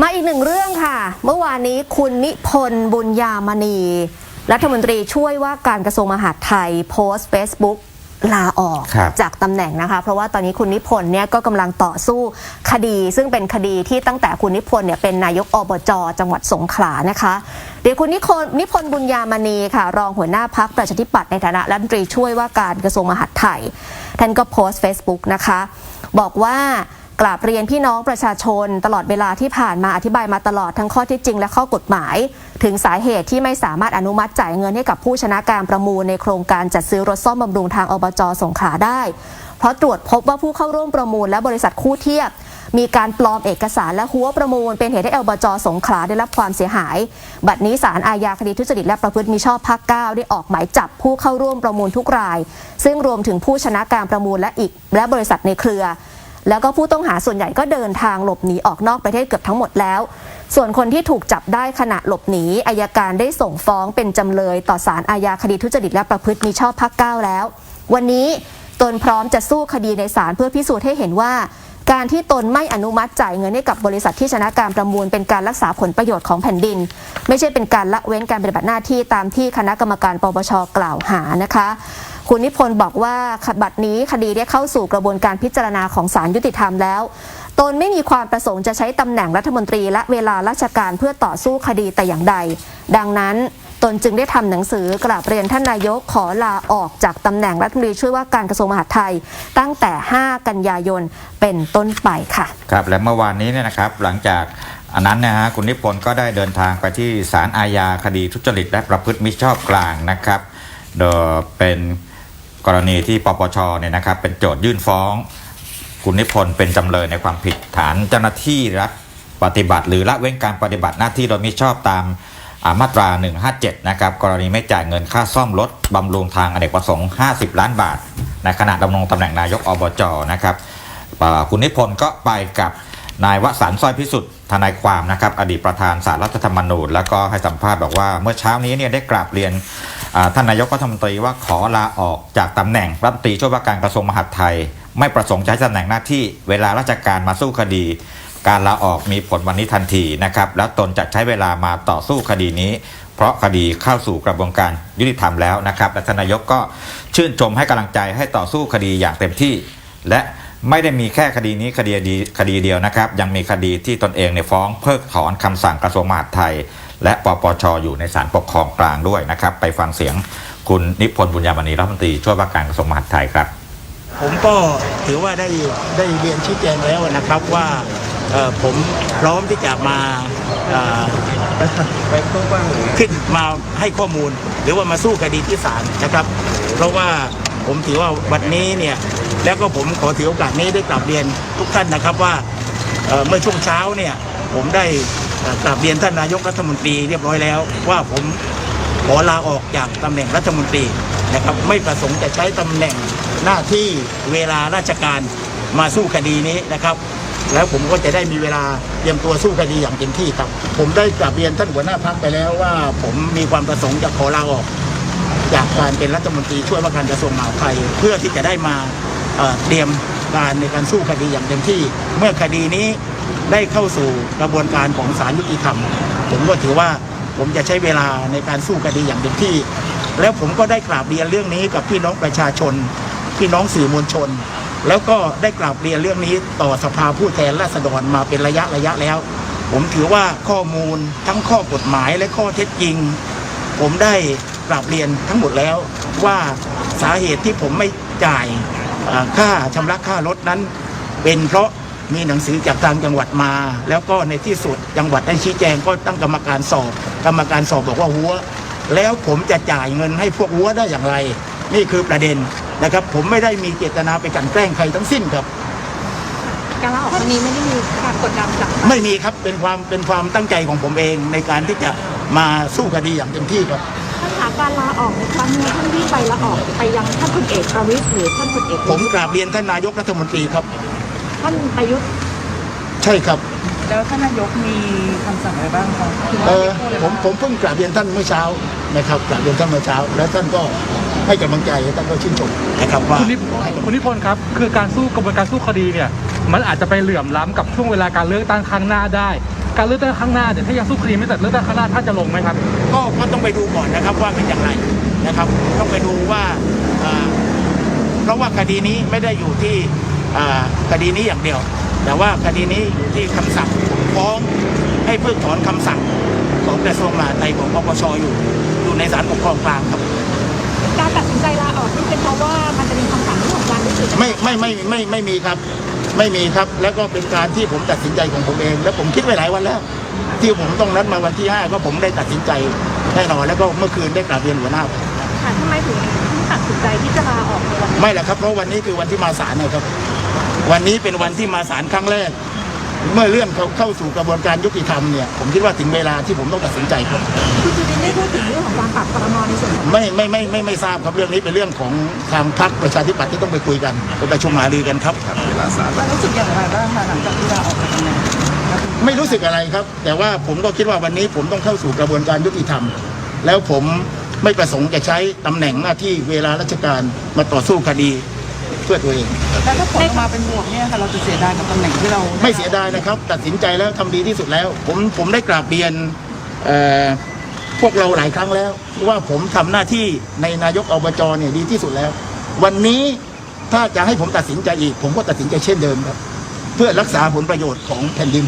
มาอีกหนึ่งเรื่องค่ะ เมื่อวานนี้คุณนิพนธ์บุญญามณี รัฐมนตรีช่วยว่าการกระทรวงมหาดไทยโพสต์ Facebook ลาออกครับจากตำแหน่งนะคะ เพราะว่าตอนนี้คุณนิพนธ์เนี่ยก็กำลังต่อสู้คดี ซึ่งเป็นคดีที่ตั้งแต่คุณนิพนธ์เนี่ยเป็นนายกอบจจังหวัดสงขลานะคะเดี๋ยวคุณนิพนธ์นิพนธ์บุญญามณีค่ะ รองหัวหน้าพักประชาธิปัตย์ในฐานะรัฐมนตรีช่วยว่าการกระทรวงมหาดไทยท่านก็โพสต์ Facebook นะคะ บอกว่า กราบเรียนพี่น้องประชาชน ตลอดเวลาที่ผ่านมาอธิบายมาตลอดทั้งข้อที่จริงและข้อกฎหมาย ถึงสาเหตุที่ไม่สามารถอนุมัติจ่ายเงินให้กับผู้ชนะการประมูลในโครงการจัดซื้อรถซ่อมบำรุงทางอบจสงขลาได้ เพราะตรวจพบว่าผู้เข้าร่วมประมูลและบริษัทคู่เทียบมีการปลอมเอกสารและหัวประมูล เป็นเหตุให้อบจสงขลาได้รับความเสียหาย บัดนี้ศาลอาญาคดีทุจริตและประพฤติมิชอบภาค 9 ได้ออกหมายจับผู้เข้าร่วมประมูลทุกราย ซึ่งรวมถึงผู้ชนะการประมูลและอีกและบริษัทในเครือ แล้วก็ผู้ต้องหาส่วนใหญ่ก็เดินทางหลบหนีออกนอกประเทศเกือบทั้งหมดแล้ว ส่วนคนที่ถูกจับได้ขณะหลบหนีอายการได้ส่งฟ้องเป็นจำเลยต่อศาลอาญาคดีทุจริตและประพฤติมิชอบภาค9แล้ว วันนี้ตนพร้อมจะสู้คดีในศาลเพื่อพิสูจน์ให้เห็นว่า การที่ตนไม่อนุมัติจ่ายเงินให้กับบริษัทที่ชนะการประมูล เป็นการรักษาผลประโยชน์ของแผ่นดิน ไม่ใช่เป็นการละเว้นการปฏิบัติหน้าที่ตามที่คณะกรรมการปปชกล่าวหานะคะคุณนิพนธ์บอกว่าบัดนี้คดีได้เข้าสู่กระบวนการพิจารณาของศาลยุติธรรมแล้ว ตนไม่มีความประสงค์จะใช้ตำแหน่งรัฐมนตรีและเวลาราชการเพื่อต่อสู้คดีแต่อย่างใด ดังนั้น ตนจึงได้ทำหนังสือกราบเรียนท่านนายกขอลาออกจากตำแหน่งรัฐมนตรีช่วยว่าการกระทรวงมหาดไทย ตั้งแต่ 5 กันยายนเป็นต้นไปค่ะ ครับและเมื่อวานนี้เนี่ยนะครับหลังจากอันนั้นนะฮะคุณนิพนธ์ก็ได้เดินทางไปที่ศาลอาญาคดีทุจริต และประพฤติมิชอบกลางนะครับโดยเป็นกรณีที่ปปชเนี่ยนะครับ เป็นโจทยื่นฟ้อง คุณนิพนธ์เป็นจำเลยในความผิดฐานเจ้าหน้าที่รัฐปฏิบัติ หรือละเว้นการปฏิบัติหน้าที่โดยมิชอบตาม มาตรา 157 นะครับ กรณีไม่จ่ายเงินค่าซ่อมรถบำรุงทางอเนกประสงค์ 50 ล้านบาท ในขณะดำรงตำแหน่งนายกอบจนะครับคุณนิพนธ์ก็ไปกับนายวสันต์สร้อยพิสุทธิ์ทนายความนะครับอดีตประธานสารรัฐธรรมนูญ แล้วก็ให้สัมภาษณ์บอกว่าเมื่อเช้านี้เนี่ยได้กราบเรียนท่านนายกรัฐมนตรีว่าขอลาออกจากตำแหน่งรัฐมนตรีช่วยว่าการกระทรวงมหาดไทย ไม่ประสงค์ใช้ตำแหน่งหน้าที่เวลาราชการมาสู้คดี การลาออกมีผลวันนี้ทันทีนะครับ แล้วตนจะใช้เวลามาต่อสู้คดีนี้ เพราะคดีเข้าสู่กระบวนการยุติธรรมแล้วนะครับและทนายกก็ชื่นชมให้กำลังใจให้ต่อสู้คดีอย่างเต็มที่ และไม่ได้มีแค่คดีนี้คดีเดียวคดีเดียวนะครับ ยังมีคดีที่ตนเองในยฟ้องเพิกถอนคำสั่งกระทรวงมหาดไทย และปปชอยู่ในศาลปกครองกลางด้วยนะครับ ไปฟังเสียงคุณนิพนธ์บุญญามณีรัฐมนตรีช่วยว่าการกระทรวงมหาดไทยครับ ผมก็ถือว่าได้ได้เรียนชี้แจงแล้วนะครับว่า ผมพร้อมที่จะมาขึ้นมาให้ข้อมูล หรือว่ามาสู้คดีที่ศาลนะครับ เพราะว่าผมถือว่าวันนี้เนี่ยแล้วก็ผมขอถือโอกาสนี้ได้กลับเรียนทุกท่านนะครับว่าเมื่อช่วงเช้าเนี่ยผมได้กลับเรียนท่านนายกรัฐมนตรีเรียบร้อยแล้ว ว่าผมขอลาออกจากตำแหน่งรัฐมนตรีนะครับไม่ประสงค์จะใช้ตำแหน่งหน้าที่เวลาราชการมาสู้คดีนี้นะครับ แล้วผมก็จะได้มีเวลาเตรียมตัวสู้คดีอย่างเต็มที่ครับ ผมได้กลับเรียนท่านหัวหน้าพักไปแล้วว่า ผมมีความประสงค์จะขอลาออก จากการเป็นรัฐมนตรีช่วยว่าการกระทรวงมหาดไทยเพื่อที่จะได้มาเอ่อเตรียมการในการสู้คดีอย่างเต็มที่ เมื่อคดีนี้ได้เข้าสู่กระบวนการของศาลยุติธรรม ผมก็ถือว่าผมจะใช้เวลาในการสู้คดีอย่างเต็มที่ แล้วผมก็ได้กราบเรียนเรื่องนี้กับพี่น้องประชาชน พี่น้องสื่อมวลชน แล้วก็ได้กราบเรียนเรื่องนี้ต่อสภาผู้แทนราษฎรมาเป็นระยะระยะแล้ว ผมถือว่าข้อมูลทั้งข้อกฎหมายและข้อเท็จจริง ผมได้กราบเรียนทั้งหมดแล้วว่าสาเหตุที่ผมไม่จ่ายค่าชำระค่ารถนั้น เป็นเพราะมีหนังสือจากทางจังหวัดมา แล้วก็ในที่สุดจังหวัดได้ชี้แจงก็ตั้งกรรมการสอบ กรรมการสอบบอกว่าหัว แล้วผมจะจ่ายเงินให้พวกหัวได้อย่างไร นี่คือประเด็น นะครับ ผมไม่ได้มีเจตนาไปกลันแกล้งใครทั้งสิ้นครับ การลาออกครั้งนี้ไม่ได้มีการกดดันจากไม่มีครับเป็นความเป็นความตั้งใจของผมเองในการที่จะมาสู้คดีอย่างเต็มที่ครับ ท่านหาการลาออกในครั้งนี้ท่านที่ไปลาออกไปยังท่านพลเอกประวิตรหรือท่านพลเอกผมกราบเรียนท่านนายกรัฐมนตรีครับ ท่านประยุทธ์ใช่ครับ แล้วท่านนายกมีคำสั่งอะไรบ้างครับเออผมผมเพิ่งกราบเรียนท่านเมื่อเช้านะครับกราบเรียนท่านเมื่อเช้า แล้วท่านก็ ให้กำลังใจท่านก็ชื่นชมนะครับว่าคุณนิพคุณนิพนธ์ครับ คือการสู้กระบวนการสู้คดีเนี่ย มันอาจจะไปเหลื่อมล้ำกับช่วงเวลาการเลือกตั้งครั้งหน้าได้ การเลือกตั้งครั้งหน้าเนี่ยถ้ายังสู้คดีไม่เสร็จเลือกตั้งครั้งหน้าท่านจะลงไหมครับ ก็ก็ต้องไปดูก่อนนะครับว่าเป็นอย่างไรนะครับ ต้องไปดูว่าอ่าเพราะว่าคดีนี้ไม่ได้อยู่ที่อ่าคดีนี้อย่างเดียว แต่ว่าคดีนี้อยู่ที่คำสั่งฟ้องให้เพิกถอนคำสั่งของกระทรวงมหาดไทยของปปชอยู่อยู่ในศาลปกครองกลางครับ การตัดสินใจลาออกนี่เป็นเพราะว่ามันจะมีคำสั่งเรื่องของการรู้สึกไม่ไม่ไม่ไม่ไม่มีครับ ไม่มีครับแล้วก็เป็นการที่ผมตัดสินใจของผมเอง แล้วผมคิดไว้หลายวันแล้ว ที่ผมต้องนัดมาวันที่5ก็ผมได้ตัดสินใจแน่นอนแล้วก็เมื่อคืนได้กราบเรียนหัวหน้าค่ะทำไมถึงตัดสินใจที่จะลาออกในวันนี้ไม่หรอกครับเพราะวันนี้คือวันที่มาศาลนะครับ วันนี้เป็นวันที่มาศาลครั้งแรก เมื่อเลื่อนเขาเข้าสู่กระบวนการยุติธรรมเนี่ยผมคิดว่าถึงเวลาที่ผมต้องตัดสินใจครับคุณจุลินได้พูดถึงเรื่องของการปรับครมในส่วนของไม่ไม่ไม่ไม่ไม่ทราบครับเรื่องนี้เป็นเรื่องของทางพรรคประชาธิปัตย์ที่ต้องไปคุยกันไปประชุมหารือกันครับเรารู้สึกอย่างไรบ้างคะหลังจากที่ลาออกจากตำแหน่งไม่รู้สึกอะไรครับ แต่ว่าผมก็คิดว่าวันนี้ผมต้องเข้าสู่กระบวนการยุติธรรม แล้วผมไม่ประสงค์จะใช้ตำแหน่งหน้าที่เวลาราชการมาต่อสู้คดีเพื่อตัวเอง แล้วถ้าผลออกมาเป็นบวกเนี่ยค่ะเราจะเสียดายกับตำแหน่งที่เราไม่เสียดายนะครับ ตัดสินใจแล้วทำดีที่สุดแล้ว ผมผมได้กราบเรียนเอ่อพวกเราหลายครั้งแล้ว ว่าผมทำหน้าที่ในนายกอบจเนี่ยดีที่สุดแล้ว วันนี้ถ้าจะให้ผมตัดสินใจอีก ผมก็ตัดสินใจเช่นเดิมครับ เพื่อรักษาผลประโยชน์ของแผ่นดิน